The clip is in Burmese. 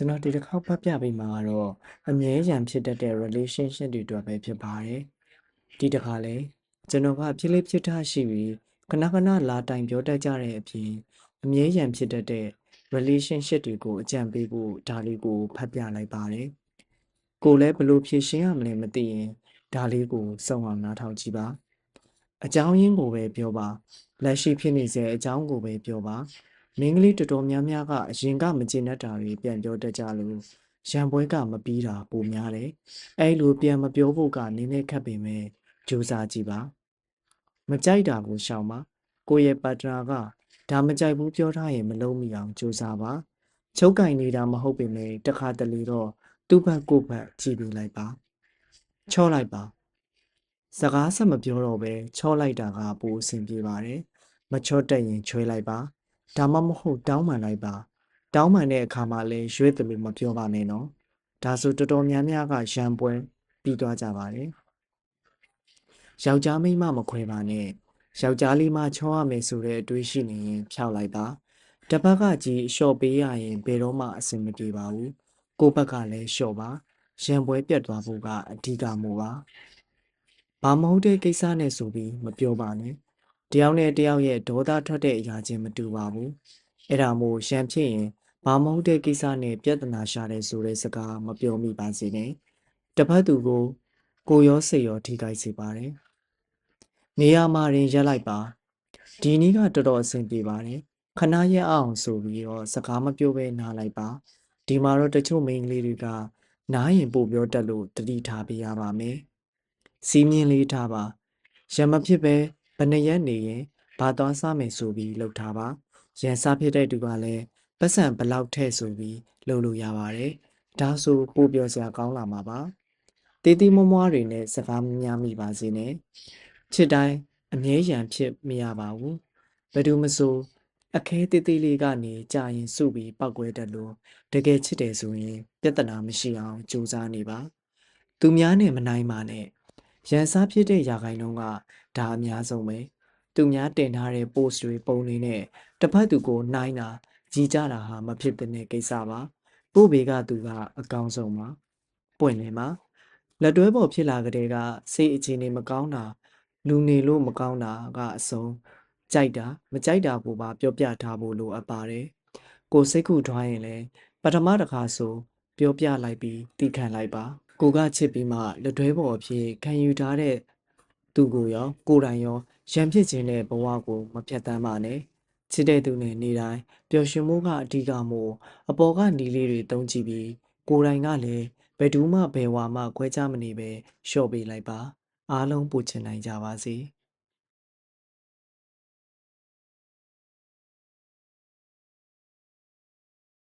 ကျွန်တော်ဒီတစ်ခေါက်ဖတ်ပြပေးမှာကတော့အမြဲရန်ဖြစ်တတ်တဲ့ relationship တွေအတွက်ပဲဖြစ်ပါတယ်ဒီတစ်ခါလေကျွန်တော်ကဖြစ်လေးဖြစ်ထားရှိပြီးခဏခဏလာတိုင်ပြောတတ်ကြတဲ့အပြင်အမြဲရန်ဖြစ်တတ်တဲ့ relationship တွေကိုအကြံပေးဖို့ဒါလေးကိုဖတ်ပြလိုက်ပါတယ်ကိုလည်းဘယ်လိုဖြေရှင်းရမလဲမသိရင်ဒါလေးကိုစုံအောင်နားထောင်ကြည့်ပါအကြောင်းရင်းကိုပဲပြောပါလက်ရှိဖြစ်နေစေအကြောင်းကိုပဲပြောပါ မင်းကလေးတော်တော်များများကအရင်ကမကျေနပ်တာတွေပြန်ပြောတတ်ကြလို့ရံပွဲကမပြီးတာပိုများတယ်အဲ့လိုပြန်မပြောဖို့ကနည်းနည်းခက်ပေမဲ့ကြိုးစားကြည့်ပါမကြိုက်တာကိုရှောင်ပါကိုယ့်ရဲ့ပါတနာကဒါမကြိုက်ဘူးပြောထားရင်မလုံးမိအောင်ကြိုးစားပါချုပ်ကင်နေတာမဟုတ်ပေမဲ့တစ်ခါတလေတော့သူ့ဘက်ကိုယ့်ဘက်ကြည့်ပြီးလိုက်ပါချော့လိုက်ပါစကားဆက်မပြောတော့ပဲချော့လိုက်တာကပိုအဆင်ပြေပါတယ်မချော့တက်ရင်ချွေးလိုက်ပါ ဒါမှမဟုတ်တောင်းပန်လိုက်ပါတောင်းပန်တဲ့အခါမှာလည်းရွေးတယ်လို့မပြောပါနဲ့နော်ဒါဆိုတော်တော်များများကရံပွဲပြီးသွားကြပါတယ်ယောက်ျားမိန်းမမခွဲပါနဲ့ယောက်ျားလေးမှချောရမယ်ဆိုတဲ့အတွေးရှိနေရင်ဖျောက်လိုက်ပါတစ်ဘက်ကကြီးအလျှော့ပေးရရင်ဘယ်တော့မှအဆင်မပြေပါဘူးကိုယ့်ဘက်ကလည်းလျှော့ပါရံပွဲပြတ်သွားဖို့ကအဓိကမို့ပါဘာမဟုတ်တဲ့ကိစ္စနဲ့ဆိုပြီးမပြောပါနဲ့ တယောက်နဲ့တယောက်ရဲ့ဒေါသထွက်တဲ့အရာချင်းမတူပါဘူးအဲ့ဒါမို့ရံဖြစ်ရင်ဘာမဟုတ်တဲ့ကိစ္စနဲ့ပြဿနာရှာတဲ့ဆိုတဲ့စကားမပြောမိပါစေနဲ့တစ်ဖက်သူကို ကိုရောစိတ်ရောထိခိုက်စေပါတယ်နေရာမှာရင်ရက်လိုက်ပါဒီနည်းကတော်တော်အဆင်ပြေပါတယ်ခဏရက်အောင်ဆိုပြီးတော့စကားမပြောဘဲနားလိုက်ပါဒီမှာတော့တချို့မိန်းကလေးတွေကနားရင်ပို့ပြောတတ်လို့တတိထားပေးရပါမယ်စီးမြင်လေးထားပါရံမဖြစ်ပဲ ဘယ်နှစ်ရက်နေရင်ဘာသွားစားမယ်ဆိုပြီးလှုပ်ထားပါရန်စားဖြစ်တဲ့သူကလည်းပတ်စံဘလောက်ထဲ့ဆိုပြီးလှုပ်လို့ရပါတယ်ဒါဆိုပို့ပြောစရာကောင်းလာမှာပါတေးသေးမွားမွားတွေနဲ့စကားမများမိပါစေနဲ့ချစ်တိုင်းအမြဲရန်ဖြစ်မရပါဘူးဘယ်သူမဆိုအခဲသေးသေးလေးကနေကြာရင်စုပြီးပောက်ကွဲတတ်လို့တကယ်ချစ်တယ်ဆိုရင် ပြဿနာမရှိအောင်ကြိုးစားနေပါ သူများနဲ့မနိုင်ပါနဲ့ ရန်စားဖြစ်တဲ့ယာခိုင်နှုန်းကဒါအများဆုံးပဲသူများတင်ထားတဲ့ post တွေပုံတွေနဲ့တစ်ဖက်သူကိုနှိုင်းတာကြီးကြတာဟာမဖြစ်တဲ့ကိစ္စပါပို့ဘေကသူကအကောင်းဆုံးပါပွင့်လင်းပါလက်တွဲပေါ်ဖြစ်လာကြတဲ့ကစိတ်အခြေအနေမကောင်းတာလူနေလို့မကောင်းတာကအဆုံးကြိုက်တာမကြိုက်တာကိုပါပြောပြထားဖို့လိုအပ်ပါတယ်ကိုစိတ်ကူထွားရင်လည်းပထမတစ်ခါဆို ပြောပြလိုက်ပြီးတီးခံလိုက်ပါ ကိုကချစ်ပြီးမှလက်တွဲပေါ်အဖြစ်ခံယူထားတဲ့သူကိုရော ကိုယ်တိုင်ရောရံဖြစ်ခြင်းတဲ့ဘဝကိုမဖြတ်တမ်းပါနဲ့ချစ်တဲ့သူနဲ့နေတိုင်းပျော်ရွှင်မှုကအဓိကမို့အပေါ်ကနီလေးတွေတုံးကြည့်ပြီးကိုယ်တိုင်ကလည်းဘယ်သူမှဘယ်ဝါမှခွဲခြားမနေပဲလျှော့ပေးလိုက်ပါ အားလုံးပူချင်နိုင်ကြပါစေ။